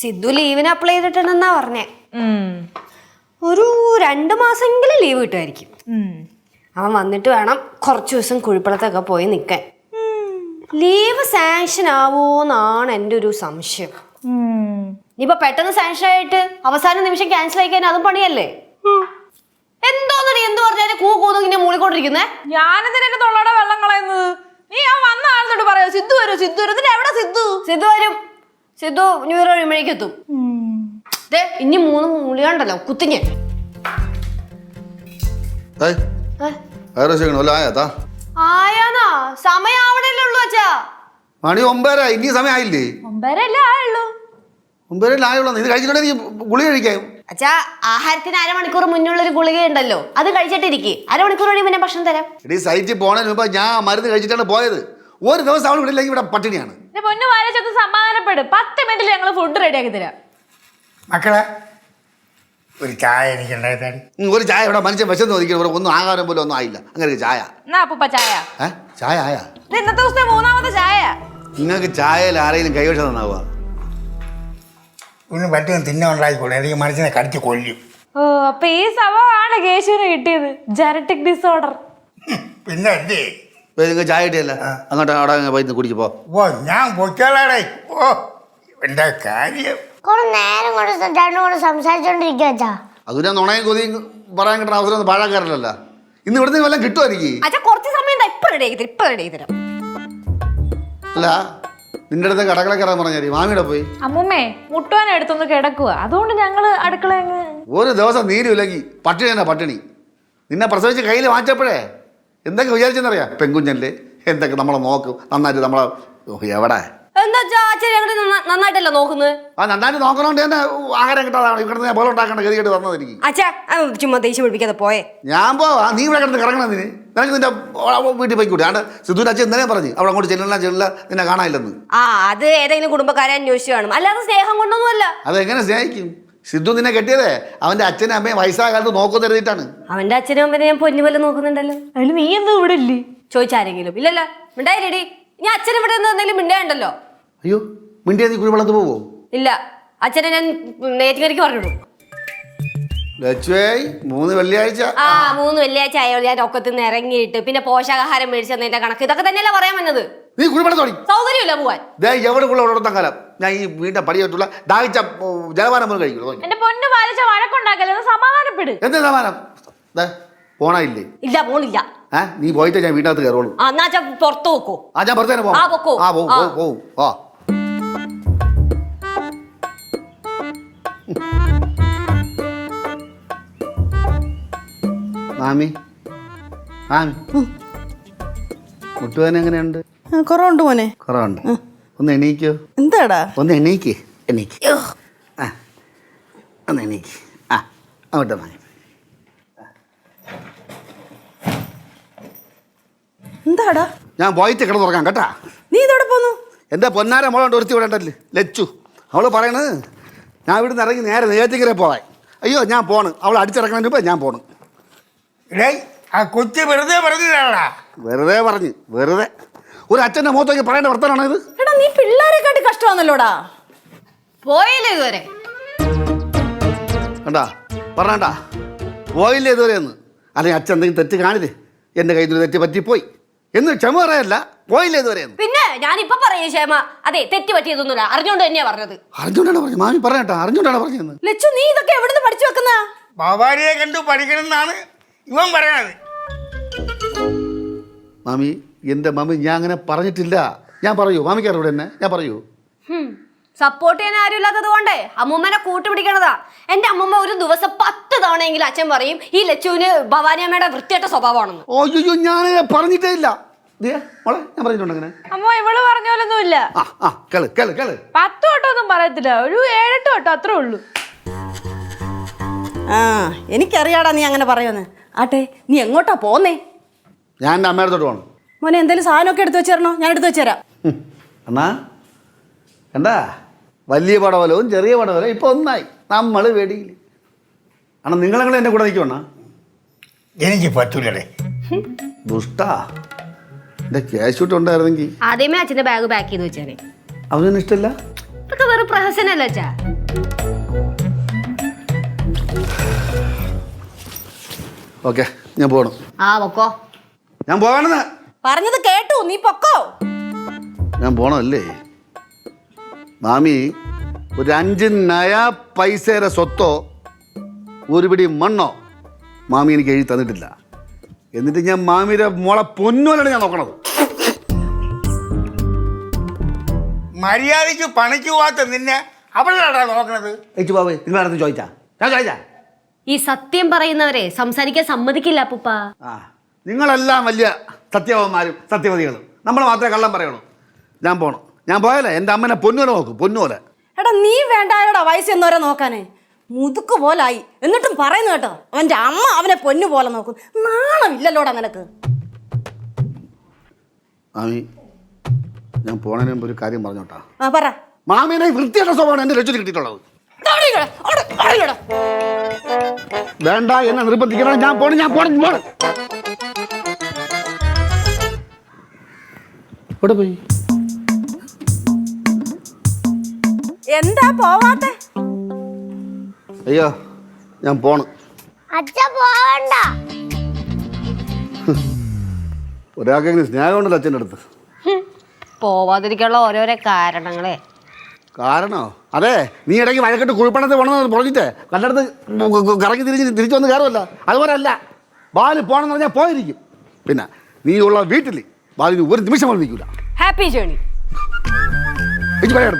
സിദ്ധു ലീവിന് അപ്ലൈ ചെയ്തിട്ടുണ്ടെന്നാ പറഞ്ഞേ. ഒരു രണ്ട് മാസമെങ്കിലും ലീവ് കിട്ടുമായിരിക്കും. അവൻ വന്നിട്ട് വേണം കുറച്ച് ദിവസം കുഴിപ്പളത്തൊക്കെ പോയി നിൽക്കാൻ ലീവ് സാങ്ഷൻ ആവോന്നാണ് എന്റെ ഒരു സംശയം. ഇനിയിപ്പൊ പെട്ടെന്ന് സാങ്ഷൻ ആയിട്ട് അവസാന നിമിഷം ക്യാൻസൽ ആയി കഴിഞ്ഞാൽ അതും പണിയല്ലേ? എന്തോന്നടി എന്ത് പറഞ്ഞാലും കൂ കൂന്നു ഇങ്ങനെ മൂളിക്കൊണ്ടിരിക്കുന്നേ? ഞാനെന്തിനെ തൊള്ളയുടെ വെള്ളം കളയുന്നത് നീ ആ വന്ന ആളത്തോട് പറയോ സിദ്ധു വരൂ സിദ്ധു വരും ഇതിന് എവിടെ സിദ്ധു സിദ്ധു വരും സിദ്ധു ന്യൂ ഇയർ കഴിയുമ്പോഴേക്കും എത്തും. ദേ ഇനി മൂന്ന് മൂളിയാണ്ടല്ലോ കുത്തിഞ്ഞ് ഏയ് വേറെ ചെയ്യണം വല്ല ആയാ താ? ആയാന്നാ? സമയം ആവണല്ലേ ഉള്ളൂ അച്ഛാ. മണി ഒമ്പതര ഇനി സമയം ആയില്ലേ? ഒമ്പതരല്ലേ ആയുള്ളൂ. ഒമ്പതരല്ല ആയുള്ളൂ. ഇത് കഴിച്ചിട്ടുണ്ടെങ്കിൽ ഗുളി കഴിക്കാം. അച്ഛാ ആഹാരത്തിന് അരമണിക്കൂർ മുന്നുള്ള ഒരു ഗുളിക ഉണ്ടല്ലോ. അത് കഴിച്ചിട്ടിരിക്കെ. അരമണിക്കൂർ കഴിയുമ്പോൾ പിന്നെ ഭക്ഷണം തരാം. എടീ സൈറ്റിൽ പോണതിന് മുമ്പ് ഞാൻ മരുന്ന് കഴിച്ചിട്ടാണ് പോയത്. ഒരു ദിവസം അവൾ ഇവിടെ ഇല്ലെങ്കിൽ ഇവിടെ പട്ടിണിയാണ്. എന്റെ പൊന്നു വായിച്ചൊന്ന് സമാധാനപ്പെടും. പത്ത് മിനിറ്റിൽ ഞങ്ങൾ ഫുഡ് റെഡിയാക്കി തരാം. മക്കളെ ഒരു ചായ എനിക്ക് ഉം, ഒരു ചായ ഇവിടെ മനുഷ്യൻ വിശന്ന് ഒതുക്കണം ഇവിടെ ഒന്നും ആകാരം പോലും ഒന്നും ആയില്ല. അങ്ങനെ ഒരു ചായ. എന്നാ അപ്പൂപ്പ ചായ? ഏ? ചായ ആയാ? ഇത് ഇന്നത്തെ ദിവസത്തെ മൂന്നാമത്തെ ചായ. നിങ്ങൾക്ക് ചായയിൽ ആരെങ്കിലും കൈവശം തന്നാവുക ഒന്നും പറ്റുന്ന തിന്നെ ഉണ്ടായിക്കോളൂ എനിക്ക് മനുഷ്യനെ കടിച്ച് കൊല്ലും. ഓ അപ്പൊ ഈ സംഭവമാണ് കേശുവിന് കിട്ടിയത്. ജനറ്റിക് ഡിസോർഡർ പിന്നെ അല്ലേ നിങ്ങൾ ചായ കിട്ടിയല്ല അങ്ങോട്ട് അവിടെ അങ്ങ് പോയി കുടിച്ച് പോ. ഓ ഞാൻ പൊയ്ക്കോളാടേ. ഓ എന്താ കാര്യം? കുറെ നേരം കൊണ്ട് രണ്ടും കൂടെ സംസാരിച്ചോണ്ടിരിക്കുക അച്ഛാ. അത് ഞാൻ നുണയും കൊതിയും പറയാൻ കിട്ടുന്ന അവസരം ഒന്നും പാഴാക്കാറില്ലല്ല. ഇന്ന് ഇവിടുന്ന് വല്ലതും കിട്ടുമായിരിക്കും അച്ഛാ കുറച്ച് സമയം ഇപ്പൊ ഇപ്പൊ തരാം അല്ല നിന്റെ അടുത്ത് കടകളെ കയറാൻ പറഞ്ഞാൽ മാമിയുടെ പോയി. അമ്മുമ്മേ മുട്ടുവാൻ എടുത്തൊന്ന് കിടക്കുക അതുകൊണ്ട് ഞങ്ങൾ അടുക്കള അങ്ങ് ഒരു ദിവസം നീരുമില്ലെങ്കിൽ പട്ടിണി തന്നെ പട്ടിണി. നിന്നെ പ്രസവിച്ച് കയ്യിൽ വാങ്ങിച്ചപ്പോഴേ എന്തൊക്കെ വിചാരിച്ചെന്നറിയാം? പെങ്കുഞ്ഞല്ലേ? എന്തൊക്കെ നമ്മളെ നോക്കും? നന്നായിട്ട് നമ്മളെ ഓ, എവിടെ? എന്താ അച്ഛാ അച്ഛൻ ഞങ്ങൾ നന്നായിട്ടല്ല നോക്കുന്നത്? ആ നന്നായിട്ട് നോക്കണോണ്ട് തന്നെ ആഹാരം കിട്ടാതാണ്. ഇവിടെ ഞാൻ പോലെ ഉണ്ടാക്കേണ്ട ഗതികേട്ട് വന്നത് എനിക്ക്. അച്ഛാ ആ, ചുമ്മാ ദേഷ്യം പിടിപ്പിക്കാതെ പോയെ. ഞാൻ പോവാ. നീ ഇവിടെ കിടന്ന് കറങ്ങണം നിന് നിനക്ക് നിന്റെ വീട്ടിൽ പോയി ആണ്ട് സിദ്ധുവിന്റെ അച്ഛൻ ഇന്നലെ പറഞ്ഞു അവിടെ അങ്ങോട്ട് ചെല്ലില്ല ചെല്ലില്ല നിന്നെ കാണാനില്ലെന്ന്. ആ അത് ഏതെങ്കിലും കുടുംബക്കാരെ അന്വേഷിച്ചു കാണും. അല്ലാതെ സ്നേഹം കൊണ്ടൊന്നുമല്ല. അതെങ്ങനെ സ്നേഹിക്കും? സിദ്ധു നിന്നെ കെട്ടിയതേ? അവന്റെ അച്ഛനും അമ്മയും വയസ്സാകാലത്ത് നോക്കുന്ന എഴുതിയിട്ടാണ് അവന്റെ അച്ഛനും അമ്മനെ ഞാൻ പൊന്നു പോലെ നോക്കുന്നുണ്ടല്ലോ. അതിൽ നീ എന്താ ഇവിടെ ഇല്ലേ? ചോദിച്ചാരെങ്കിലും ഇല്ലല്ലോ. മിണ്ടായിരടി ഞാൻ അച്ഛൻ ഇവിടെ നിന്ന് എന്തെങ്കിലും മിണ്ടായുണ്ടല്ലോ അയ്യോ മിണ്ടിയാ നീ കുഴിവെള്ളത്ത് പോവോ? ഇല്ല. അച്ഛനെ ഞാൻ നേറ്റിക്കരിക്ക് പറഞ്ഞിടും. ലച്ചുവേ മൂന്ന് വെള്ളിയാഴ്ച. ആ മൂന്ന് വെള്ളിയാഴ്ച ആയോളൂ ഞാൻ ഒക്കത്തിൽ നിന്ന് ഇറങ്ങിയിട്ട് പിന്നെ പോഷകാഹാരം മേടിച്ചു തന്നതിന്റെ കണക്ക്. ഇതൊക്കെ തന്നെയല്ലേ പറയാൻ വന്നത്? നീ കുഴിവെള്ളം തുടങ്ങി സൗകര്യമില്ല പോവാൻ. ദേ എവിടെ ഉള്ള കാലം. ഞാൻ ഈ വീടിന്റെ പടിയായിട്ടുള്ള ദാഹിച്ച ജലപാനം പോലും കഴിക്കുള്ളൂ എന്റെ പൊന്നു പാലിച്ച വഴക്കുണ്ടാക്കല്ലേ സമാധാനപ്പെട്. എന്ത് സമാനം ദേ പോണായില്ലേ? ഇല്ല പോണില്ല. ഏ നീ പോയിട്ട് ഞാൻ വീട്ടിനകത്ത് കയറുള്ളൂ. ആ എന്നാ അച്ഛൻ പുറത്തു നോക്കൂ ആ ഞാൻ പുറത്തേനെ ആ, പൊക്കോ. ആ പോവും ആ. പോവും പോവും. ആ. മാമി മാമി. മുട്ടുവാൻ എങ്ങനെയുണ്ട്? കുറവുണ്ട് മോനെ. കുറവുണ്ട്. ഒന്ന് എണീക്കോ. എന്താടാ? ഒന്ന് എണീക്ക് എണീക്ക്. ആ. ഒന്ന് എണീക്ക്. ആ അങ്ങോട്ട് മോനെ എന്താടാ? ഞാൻ പോയിട്ട് കിടന്ന് തുറക്കാം കേട്ടാ. നീ ഇതോടെ പോന്നു? എന്റെ പൊന്നാര മോളോണ്ട് ഒരുത്തി വിടണ്ടല്ലേ ലച്ചു. അവൾ പറയണത് ഞാൻ ഇവിടുന്ന് ഇറങ്ങി നേരെ നേരത്തേക്കരെ പോവാൻ. അയ്യോ ഞാൻ പോണ്. അവൾ അടിച്ചിറങ്ങുന്നതിന് മുമ്പ് ഞാൻ പോണ്. ഇടേ ആ കൊച്ചു വെറുതെ പറഞ്ഞതാടാ വെറുതെ പറഞ്ഞു വെറുതെ. ഒരു അച്ഛന്റെ മുഖത്തേക്ക് പറയേണ്ട വർത്തമാനമാണോ ഇത്? എടാ നീ പിള്ളേരെ കാട്ടി കഷ്ടമാണല്ലോടാ. പോയില്ലേ ഇതുവരെ? കണ്ടാ പറഞ്ഞാ പോയില്ലേ ഇതുവരെ എന്ന്? അല്ലെങ്കിൽ അച്ഛൻ എന്തെങ്കിലും തെറ്റ് കാണിതേ എന്റെ കയ്യിൽ നിന്ന് തെറ്റ് പോയി എന്ന് ക്ഷമ പറയല്ല പോയില്ലേ ഇതുവരെ എന്ന്? പിന്നെ ഞാനിപ്പൊ പറയൂ ക്ഷേമ അതെ തെറ്റ് പറ്റിയതൊന്നുമില്ല. അറിഞ്ഞോണ്ട് തന്നെയാ പറഞ്ഞത്. അറിഞ്ഞോണ്ടാണ് പറഞ്ഞത്? മാമി പറഞ്ഞേട്ടാ അറിഞ്ഞോണ്ടാണ് പറഞ്ഞത് ലച്ചു നീ ഇതൊക്കെ എവിടുന്ന് പഠിച്ചു വെക്കുന്ന? ബാബാരിയെ കണ്ടു പഠിക്കണമെന്നാണ് ഇവൻ പറയണത്. മാമി എന്റെ മമ്മി ഞാൻ അങ്ങനെ പറഞ്ഞിട്ടില്ല. ഞാൻ പറയൂ മാമിക്ക് അറിവിടെ എന്നെ. ഞാൻ പറയൂ. സപ്പോർട്ട് ചെയ്യാൻ ആരും ഇല്ലാത്തത് കൊണ്ടേ അമ്മൂമ്മനെ കൂട്ടുപിടിക്കണതാ. എന്റെ അമ്മൂമ്മ ഒരു ദിവസം പത്ത് തവണയെങ്കിലും അച്ഛൻ പറയും ഈ ലച്ചുവിന് ഭവാനി അമ്മയുടെ വൃത്തിയായിട്ട സ്വഭാവമാണെന്ന്. ഓയ്യോ ഞാൻ പറഞ്ഞിട്ടേ ഇല്ല. മോളെ ഞാൻ പറഞ്ഞിട്ടുണ്ട് അങ്ങനെ. അമ്മ ഇവൾ പറഞ്ഞ പോലൊന്നുമില്ല ആ ആ കേൾ കേൾ കേൾ. പത്ത് വട്ടം ഒന്നും പറയത്തില്ല. ഒരു ഏഴെട്ട് വട്ടം അത്രേ ഉള്ളൂ. ആ എനിക്കറിയാടാ നീ അങ്ങനെ പറയുമെന്ന് ആട്ടെ നീ എങ്ങോട്ടാ പോന്നേ? ഞാൻ അമ്മയുടെ തൊട്ട് പോകണം മോനെ എന്തെങ്കിലും സാധനമൊക്കെ എടുത്തു വെച്ചേരണോ? ഞാൻ എടുത്തു വെച്ചുതരാം അണ്ണാ കണ്ടാ? വലിയ പടവലവും ചെറിയ പടവലവും ഇപ്പൊ ഒന്നായി. നമ്മൾ വെടിയിൽ അണ്ണാ നിങ്ങളെങ്ങനെ എന്റെ കൂടെ നിൽക്കുവണ്ണാ എനിക്ക് പറ്റൂലേ ദുഷ്ടാ. എന്റെ ക്യാഷ് ഷൂട്ട് ഉണ്ടായിരുന്നെങ്കിൽ ആദ്യമേ അച്ഛന്റെ ബാഗ് പാക്ക് ചെയ്ത് വെച്ചേനെ അവനൊന്നും ഇഷ്ടമില്ല ഇതൊക്കെ വെറും പ്രഹസനല്ല അച്ഛാ? ഓക്കെ ഞാൻ പോകണം ആ പൊക്കോ. ഞാൻ പോകണമെന്ന് പറഞ്ഞത് കേട്ടു നീ പൊക്കോ? ഞാൻ പോണല്ലേ മാമി ഒരു അഞ്ച് നയ പൈസയുടെ സ്വത്തോ ഒരു പിടി മണ്ണോ മാമി എനിക്ക് എഴുതി തന്നിട്ടില്ല. എന്നിട്ട് ഞാൻ മാമിയുടെ മോളെ പൊന്നോലാണ് ഞാൻ നോക്കണത്. മര്യാദയ്ക്ക് പണിക്ക് പോവാത്ത നിന്നെ അവളാടാ നോക്കണത്? ഏച്ചു ബാബു നിങ്ങൾ അടുത്ത് ചോദിച്ചാ. ഞാൻ ചോദിച്ചാ? ഈ സത്യം പറയുന്നവരെ സംസാരിക്കാൻ സമ്മതിക്കില്ല അപ്പൂപ്പ. ആ നിങ്ങളെല്ലാം വലിയ സത്യവന്മാരും സത്യവതികളും. നമ്മൾ മാത്രമേ കള്ളം പറയുള്ളൂ ഞാൻ പോണം. ഞാൻ പോയാലേ? എന്റെ അമ്മനെ പൊന്നുപോലെ നോക്കും പൊന്നുപോലെ എടാ നീ വേണ്ടായോടാ വയസ്സ് എന്നവരെ നോക്കാനേ. മുതുക്ക് പോലായി. എന്നിട്ടും പറയുന്നു കേട്ടോ അവന്റെ അമ്മ അവനെ പൊന്നുപോലെ നോക്കും. നാണമില്ലല്ലോടാ നിനക്ക്. മാമി ഞാൻ പോണതിന് മുമ്പ് ഒരു കാര്യം പറഞ്ഞോട്ടാ. ആ പറ. മാമിനെ വൃത്തിയുടെ സ്വഭാവമാണ് എന്റെ ലക്ഷ്യത്തിൽ കിട്ടിയിട്ടുള്ളത്. വേണ്ട എന്നെ നിർബന്ധിക്കണം ഞാൻ പോണ ഞാൻ പോണ് പോണം. ഇവിടെ പോയി എന്താ പോവാത്തെ? അയ്യോ ഞാൻ പോണം. അച്ഛ പോവണ്ട. ഒരാൾക്ക് സ്നേഹമുണ്ടല്ലോ അച്ഛന്റെ അടുത്ത്. പോവാതിരിക്കാനുള്ള ഓരോരോ കാരണങ്ങളെ. കാരണോ? അതെ നീ ഇടയ്ക്ക് വഴക്കിട്ട് കുഴിപ്പണത്ത് പോണെന്ന് പറഞ്ഞിട്ട് കണ്ടടുത്ത് കറങ്ങി തിരിച്ച് തിരിച്ചു വന്ന് കയറുമല്ല. അതുപോലെ അല്ല ബാൽ പോണെന്ന് പറഞ്ഞാൽ പോയിരിക്കും. പിന്നെ നീ ഉള്ള വീട്ടിൽ ബാലിന് ഒരു നിമിഷം പോലും നിൽക്കില്ല ഹാപ്പി ജേണി എനിക്ക് പറയാം.